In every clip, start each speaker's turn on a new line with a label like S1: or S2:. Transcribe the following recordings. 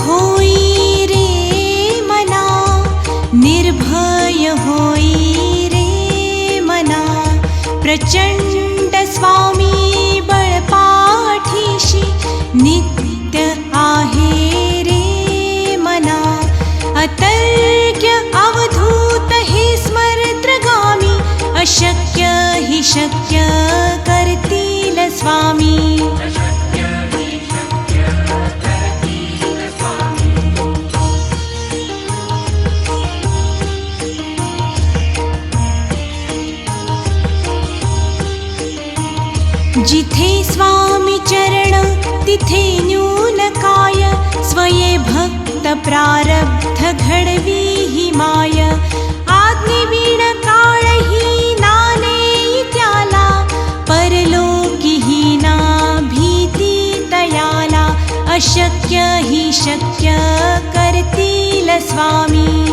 S1: হয়ে तिथे न्यून काय? स्वये भक्त प्रारब्ध घडवी ही माय. आज्ञेवीण काळ ही नाने त्याला. परलोकी ही ना भीती तयाला अशक्य ही शक्य करतील स्वामी.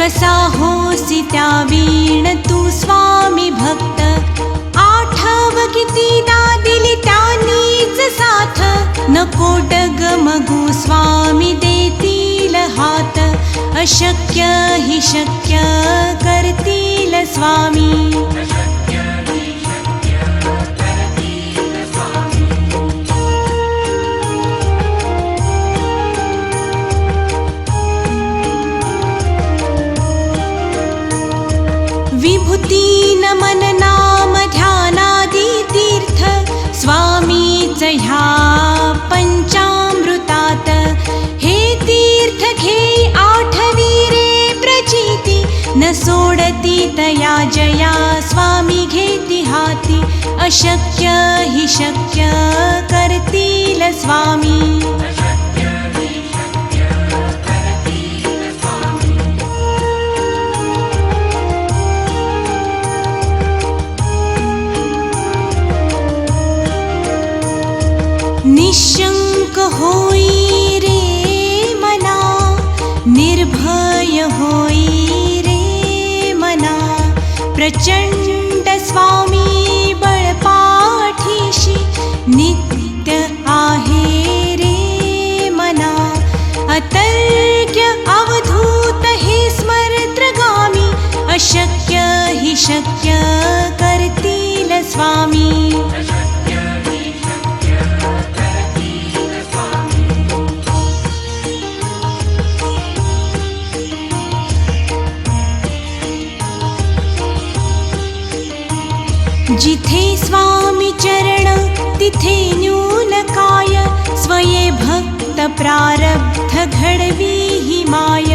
S1: कसा होसी त्या वीण तू स्वामी भक्त? आठव कितीदा दिली त्यांनीच साथ. नको डगमगू स्वामी देतील हात. अशक्य हि शक्य करतील स्वामी. न सोडती तया जया स्वामी घेती हाती. अशक्य हि शक्य करतील स्वामी. प्रचण्ड स्वामी बळपाठीशी नित्य आहे रे मना। अतर्क्य अवधूत हे स्मरत्रगामी अशक्य हि शक्य करतील स्वामी तिथे न्यून काय स्वये भक्त प्रारब्ध घडवी ही माय.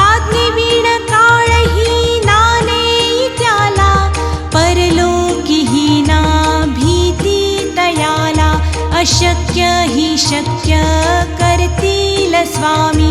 S1: आज्ञेवीण काळही नाने त्याला परलोकी ही ना भीती तयाला अशक्य ही शक्य करतील स्वामी.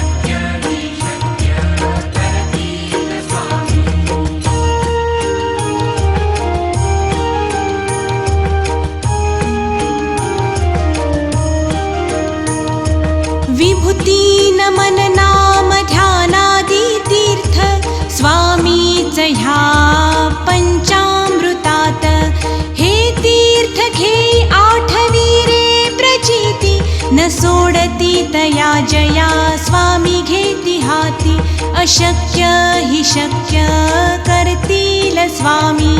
S1: ह्या पंचामृतात हे तीर्थ घे आठवी रे प्रचिती न सोडती तया जया स्वामी घेती हाती। अशक्य ही शक्य करतील स्वामी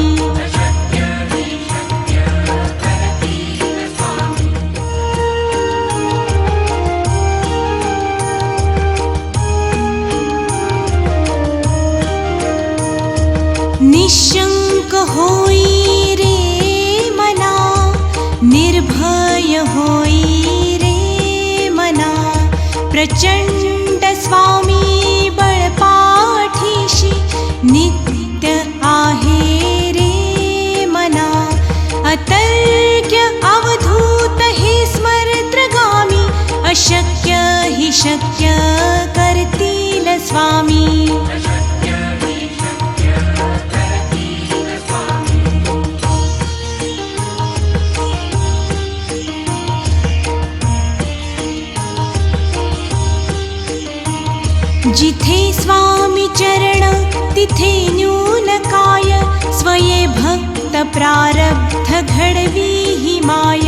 S1: न्यूनकाय स्वये भक्तप्रारब्धघीहि माय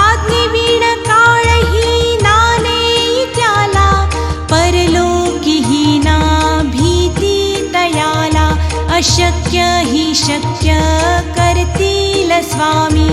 S1: आग्निकाळहीना नीत्याना परलोकिहीना भीति तयाला अशक्य हि शक्य कर्ति स्वामी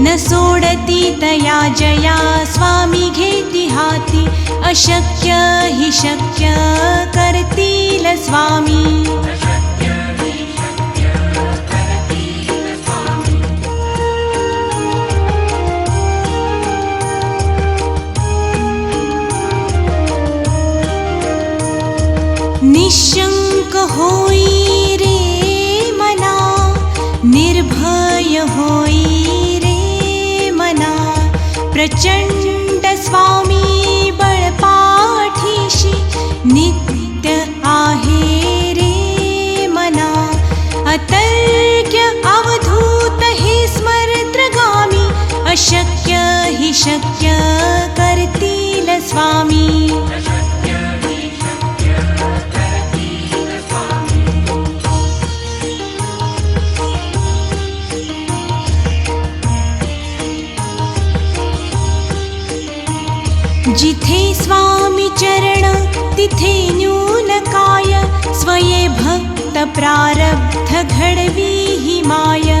S1: न सोडती तया जया स्वामी घेती हाती। अशक्य ही शक्य करतील स्वामी। निशंक होई प्रचण्ड स्वामी बळपाठीशी नित्य आहे रे मना। अतर्क्य अवधूत हि स्मर्द्रगामि अशक्य हि शक्य करतील स्वामी। चरण तिथे न्यून काय स्वये भक्त प्रारब्ध घडवी माय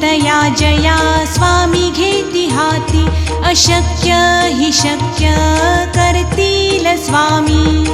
S1: सोडती जया स्वामी घेती हाती. अशक्य हि शक्य करतील स्वामी.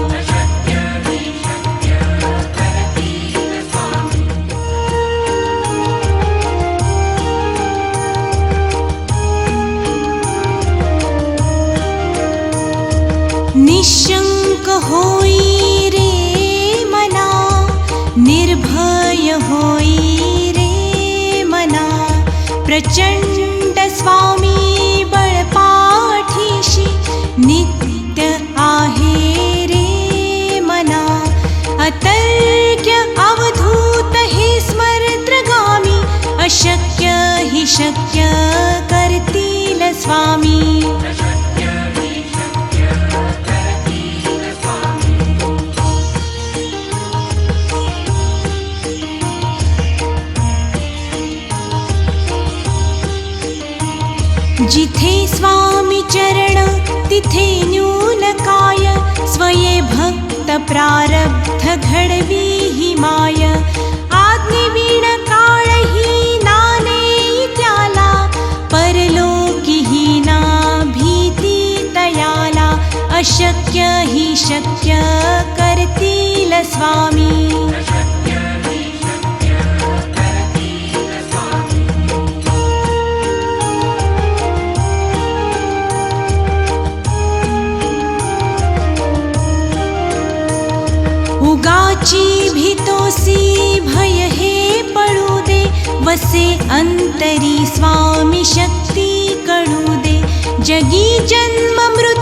S1: स्वामी। जिथे स्वामी चरण तिथे न्यून काय स्वये भक्त प्रारब्ध घडवी हि माय। आज्ञेवीण अशक्य हि शक्य करतील स्वामी। उगाची भीतोसी भय हे पडू दे वसे अंतरी स्वामी शक्ती कळू दे जगी जन्म मृत्यू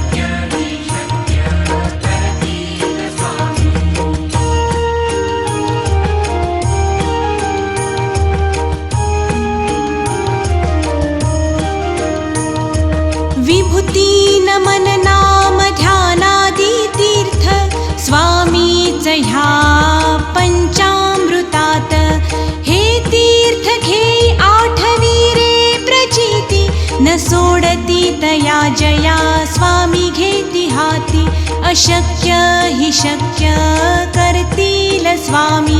S1: हे तीर्थ घे आठवी रे प्रचिती न सोडती तया जया स्वामी घेती हाती। अशक्य हि शक्य स्वामी।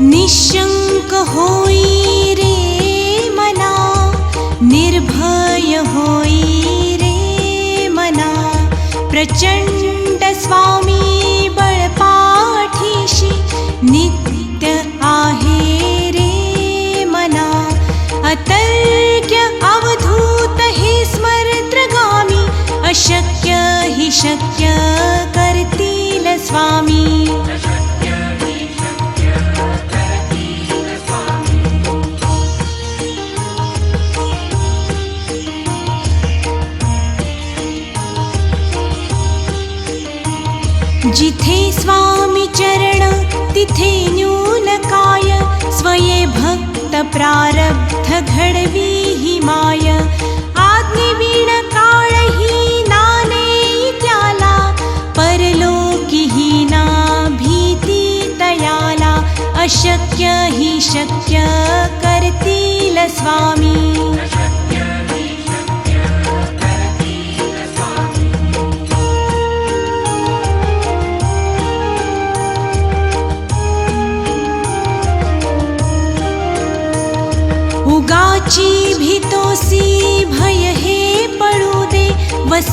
S1: निशंक होई प्रचंड स्वामी बळपाठीशी नित्य आहे रे मना। अतर्क्य अवधूत हे स्मरत्रगामी अशक्य हि शक्य करतील स्वामी चरण तिथे न्यून काय स्वये भक्त प्रारब्ध घडवी हि माय। आज्ञेवीण काळ ही नाने त्याला परलोकी ही ना भीती तयाला अशक्य हि शक्य करतील स्वामी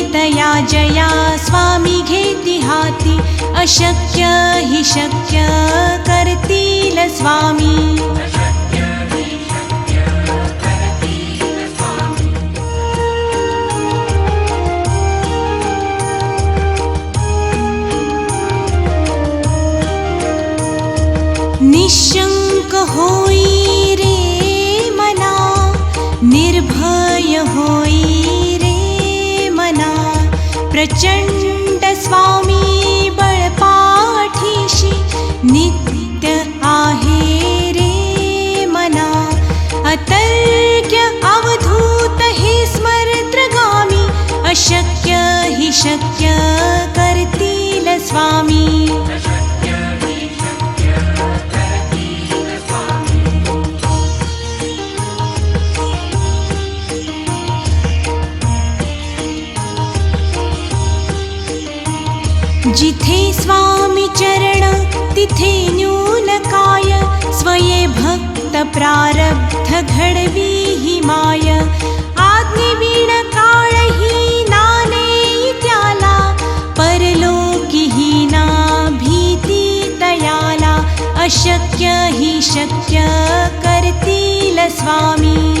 S1: सोडती तया जया स्वामी घेती हाती। अशक्य हि शक्य करतील स्वामी। निशंक होई प्रचंड स्वामी बळपाठीशी नित्य आहे रे मना. अतर्क्य अवधूत हे स्मरत्रगामी अशक्य हि शक्य करतील स्वामी. चरण तिथे न्यूनकाय स्वये भक्त प्रारब्ध घडवी हि माय. आज्ञवीण काळही नाने त्याला. परलोकीही ना भीती तयाला अशक्य हि शक्य करतील स्वामी.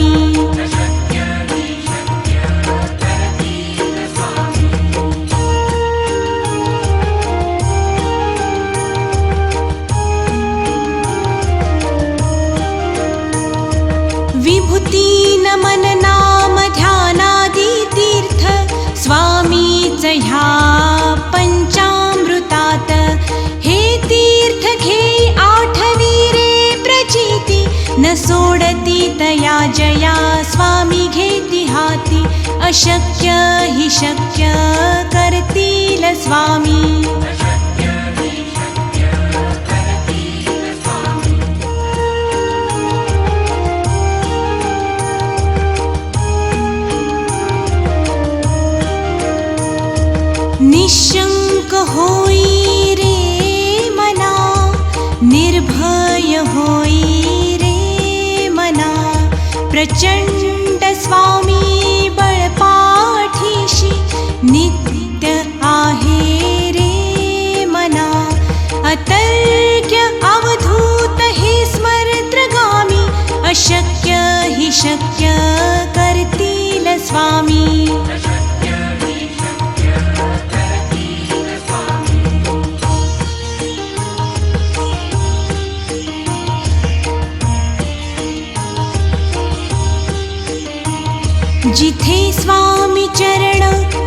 S1: अशक्य हि शक्य करतील स्वामी। निशंक होई रे मना निर्भय होई रे मना प्रचंड स्वामी शक्य करतील स्वामी। जिथे स्वामी चरण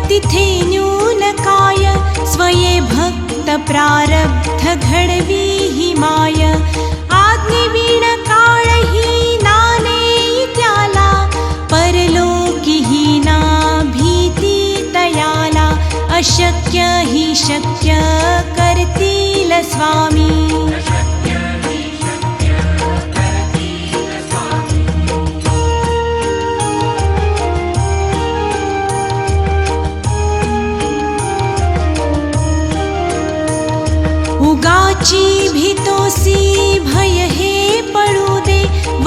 S1: तिथे न्यून काय। स्वये भक्त प्रारब्ध घडवी ही माय। आज्ञेवीण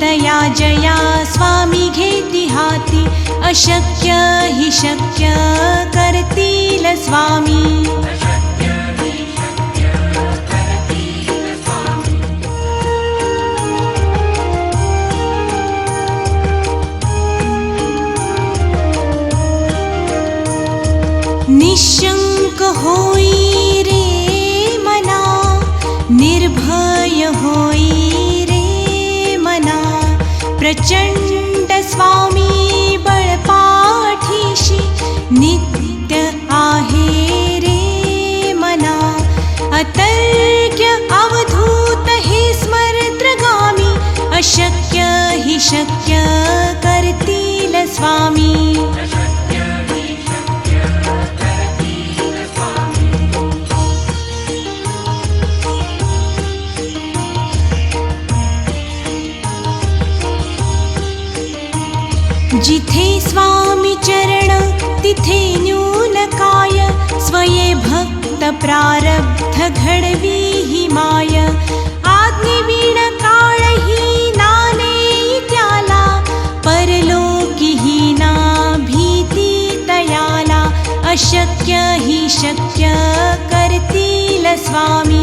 S1: तया जया स्वामी घेती हाती। अशक्य हि शक्य करतील स्वामी प्रचण्ड स्वामी जिथे स्वामी चरण तिथे न्यून काय स्वये भक्त प्रारब्ध घडवी हि माय। आज्ञेवीण काळ ही नाने त्याला परलोकी ही ना भीती तयाला अशक्य हि शक्य करतील स्वामी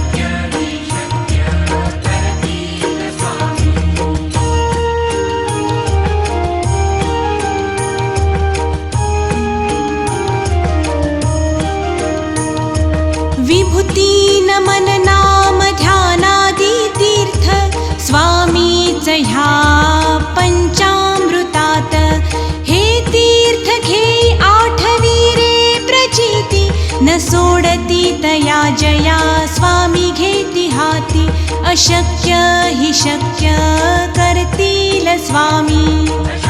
S1: जया स्वामी घेती हाती अशक्य ही शक्य करतील स्वामी।